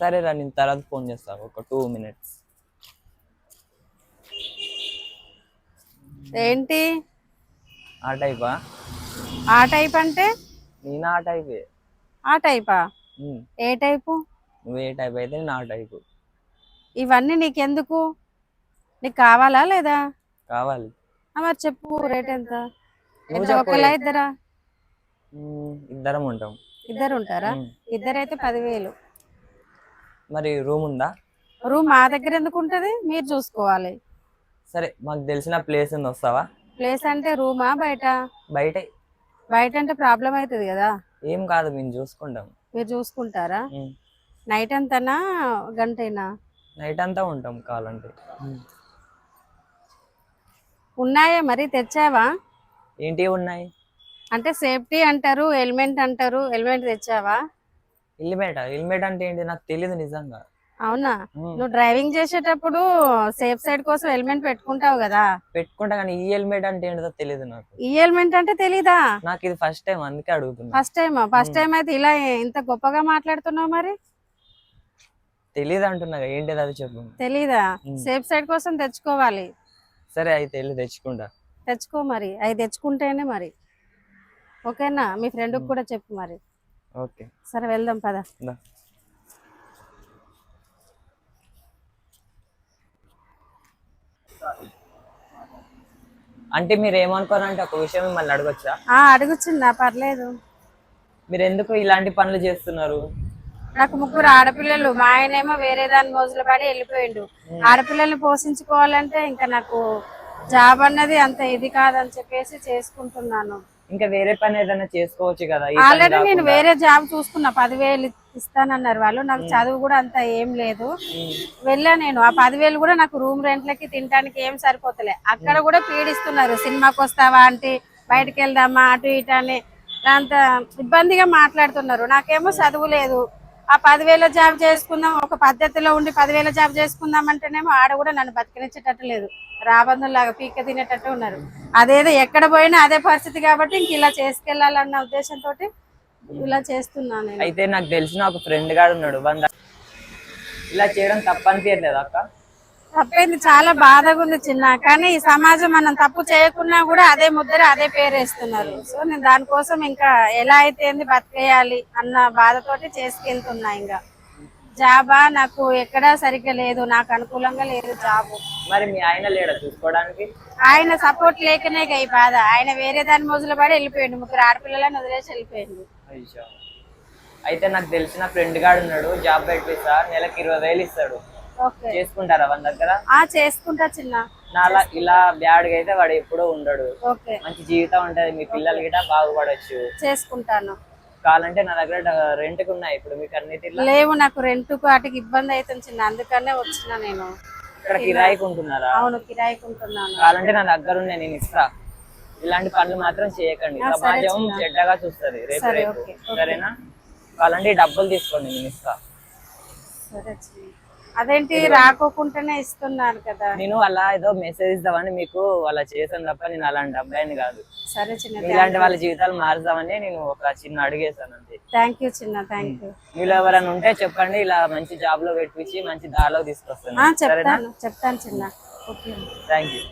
సరే రా నేను తర్వాత ఫోన్ చేస్తాను ఒక టూ మినిట్స్. ఏంటి? ఆ టైపా? ఆ టైప్ అంటే? నేను ఆ టైపే. ఆ టైపా? ఉమ్. ఏ టైపు? నువ్వు ఏ టైప్ అయితే నేను ఆ టైపు. ఇవన్నీ నీకెందుకు? నీకు కావాలా లేదా? కావాలి. ఆ, మరి చెప్పు రేట్ ఎంత? ఎంత చెప్పు ఒకలా ఇద్దరా? ఉమ్, ఇద్దరం ఉంటాం. ఇద్దరు ఉంటారా? ఉమ్. ఇద్దరైతే పదివేలు. మరి రూమ్ ఉందా? రూమ్ మా దగ్గర ఎందుకు ఉంటది? మీరు చూసుకోవాలి. సరే మాకు తెలిసిన ప్లేస్ ఉంది వస్తావా? ప్లేస్ అంటే రూమా బయట? బయటే. బయట అంటే ప్రాబ్లం అవుతుంది కదా. ఏం కాదు మేము చూసుకుంటాం. మీరు చూసుకుంటారా. నైట్ అంతనా గంటైనా? నైట్ అంతా ఉంటాం కావాలంటే. ఉన్నాయా మరి? తెచ్చావా? ఏంటి ఉన్నాయి? అంటే సేఫ్టీ అంటారు హెల్మెట్ అంటారు హెల్మెట్ తెచ్చావా? హెల్మెట్ హెల్మెట్ అంటే ఏంటి? నాకు తెలియదు నిజంగా. అవునా. నువ్వు డ్రైవింగ్ చేసేటప్పుడు సేఫ్ సైడ్ కోసం హెల్మెట్ పెట్టుకుంటావు కదా? పెట్టుకుంటా కానీ ఈ హెల్మెట్ అంటే ఏంటో తెలియదు నాకు. ఈ హెల్మెట్ అంటే తెలీదా? నాకు ఇది ఫస్ట్ టైం అందుకే అడుగుతున్నా. ఫస్ట్ టైం ఫస్ట్ టైం అయితే ఇలా ఇంత గొప్పగా మాట్లాడుతున్నావు మరి? తెలియదు అంటున్నా ఏంటిది అది చెప్పు. తెలీదా. సేఫ్ సైడ్ కోసం తెచ్చుకోవాలి. సరే అయితే వెళ్ళి తెచ్చుకుంటా. తెచ్చుకో మరి. అవి తెచ్చుకుంటేనే మరి. ఓకేనా? మీ ఫ్రెండ్ ఉమ్. కూడా చెప్పు మరి. ఓకే. సరే వెళ్దాం పద. అంటే మీరు ఏమనుకోరంటే ఒక విషయం మిమ్మల్ని అడగొచ్చా? ఆ అడుగుచుందా పర్లేదు. మీరు ఎందుకు ఇలాంటి పనులు చేస్తున్నారు? నాకు ముగ్గురు ఆడపిల్లలు. మా ఆయనేమో వేరే దాని మోజులు పడి వెళ్ళిపోయిండు. ఆడపిల్లల్ని పోషించుకోవాలంటే ఇంకా నాకు జాబ్ అన్నది అంత ఇది కాదని చెప్పేసి చేసుకుంటున్నాను. ఇంకా వేరే పని ఏదైనా చేసుకోవచ్చు కదా ఆల్రెడీ నేను. వేరే జాబ్ చూసుకున్నా పదివేలు ఇస్తానన్నారు వాళ్ళు. నాకు చదువు కూడా అంత ఏం లేదు. వెళ్ళా నేను. ఆ పదివేలు కూడా నాకు రూమ్ రెంట్లకి తినడానికి ఏం సరిపోతలే. అక్కడ కూడా పీడిస్తున్నారు. సినిమాకి వస్తావా అంటే బయటకు వెళ్దామా అటు ఇటు అని. అంత ఇబ్బందిగా మాట్లాడుతున్నారు. నాకేమో చదువు లేదు. ఆ పదివేల జాబ్ చేసుకుందాం ఒక పద్ధతిలో ఉండి పదివేల జాబ్ చేసుకుందాం అంటేనేమో ఆడ కూడా నన్ను బతికినిచ్చేటట్టు లేదు. రాబందులాగా పీక తినేటట్టు ఉన్నారు. అదేదో ఎక్కడ పోయినా అదే పరిస్థితి కాబట్టి ఇంక ఇలా చేసుకెళ్ళాలన్న ఉద్దేశంతో ఇలా చేస్తున్నాను అయితే నాకు తెలిసిన ఒక ఫ్రెండ్ గాడు ఉన్నాడు. వంద ఇలా చేయడం తప్పనిపించలేదు అక్క. తప్పైంది. చాలా బాధగా ఉంది చిన్న. కానీ ఈ సమాజం మనం తప్పు చేయకున్నా కూడా అదే ముద్ర అదే పేరు వేస్తున్నారు. సో నేను దానికోసం ఇంకా ఎలా అయితే బతికేయాలి అన్న బాధతోటి చేసుకెళ్తున్నా ఇంకా. జాబా? నాకు ఎక్కడా సరిగ్గా లేదు. నాకు అనుకూలంగా లేదు జాబు. మరి మీ ఆయన లేడా చూసుకోవడానికి? ఆయన సపోర్ట్ లేకనే ఈ బాధ. ఆయన వేరే దాని మోజులు పడి వెళ్ళిపోయిండు. ముగ్గురు ఆడపిల్లలని వదిలేసి వెళ్ళిపోయిండు. అయ్యో. అయితే నాకు తెలిసిన ఫ్రెండ్ గాడు ఉన్నాడు. జాబ్ పెట్టిస్తా నెలకి ఇరవై వేలు ఇస్తాడు. చేసుకుంటారా మన దగ్గర? ఆ చేసుకుంటా చిన్న. నాలా ఇలా బ్యాడ్గా అయితే వాడు ఎప్పుడూ ఉండడు. ఓకే. మంచి జీవితం ఉంటది. మీ పిల్లలు గిట బాగుపడొచ్చు. చేసుకుంటాను. కావాలంటే నా దగ్గర రెంట్కి ఉన్నాయి ఇప్పుడు మీకు అన్నిటిలో? లేవు నాకు రెంట్కు వాటికి ఇబ్బంది అవుతుంది చిన్న. అందుకనే వచ్చిన నేను. ఇక్కడ కిరాయికి ఉంటున్నారా? అవును కిరాయికి ఉంటున్నాను. కావాలంటే నా దగ్గర ఉన్నాయి నేను ఇస్తా. ఇలాంటి పనులు మాత్రం చేయకండి. సమాజం. చెడ్డగా చూస్తుంది. రేపు రేపు. సరేనా? కావాలంటే డబ్బులు తీసుకోండి నేను ఇస్తా. సరే అదేంటి రాకోకుండానే ఇస్తున్నారు కదా. నేను అలా ఏదో మెసేజ్ ఇద్దామని మీకు అలా చేసాను తప్ప నేను అలాంటి అబ్బాయిని కాదు. సరే చిన్న ఇలాంటి వాళ్ళ జీవితాలు మారుదామని నేను ఒక చిన్న అడిగేసాను అంతే. థ్యాంక్ యూ చిన్న థ్యాంక్ యూ మీలో ఎవరైనా ఉంటే చెప్పండి ఇలా మంచి జాబ్లో పెట్టించి మంచి దారిలో తీసుకొస్తాను. చెప్తాను చెప్తాను చిన్న. ఓకే. Thank you